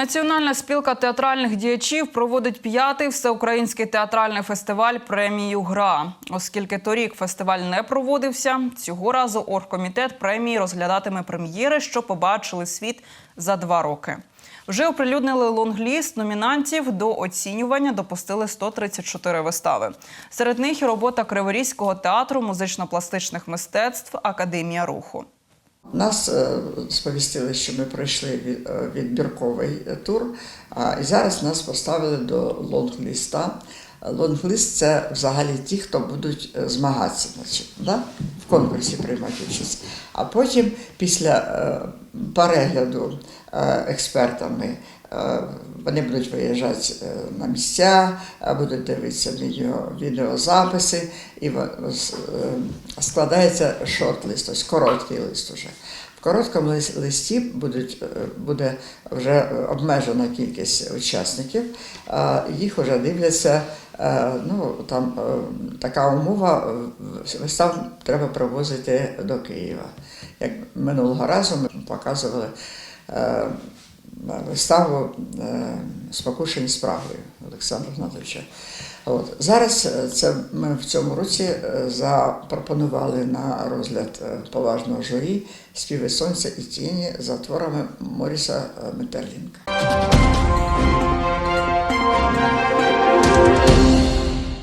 Національна спілка театральних діячів проводить п'ятий всеукраїнський театральний фестиваль премію Гра. Оскільки торік фестиваль не проводився, цього разу оргкомітет премії розглядатиме прем'єри, що побачили світ за два роки. Вже оприлюднили лонгліст номінантів до оцінювання допустили 134 вистави. Серед них і робота Криворізького театру музично-пластичних мистецтв Академія руху. Нас е, сповістили, що ми пройшли е, відбірковий е, тур, і зараз нас поставили до лонгліста. Лонгліст це взагалі ті, хто будуть змагатися да? Конкурсі приймати участь. А потім, після е, перегляду е, експертами, е, вони будуть виїжджати на місця, будуть дивитися відео, відеозаписи, і складається шорт-лист, тобто короткий лист уже. В короткому листі будуть, е, буде вже обмежена кількість учасників, їх вже дивляться. е, Ну, там е, така умова, вистав треба привозити до Києва. Як минулого разу ми показували виставу Спокушені справою Олександра Гнатовича. От. Зараз е, це ми в цьому році е, запропонували на розгляд е, поважного журі співи сонця і тіні за творами Моріса Метерлінка.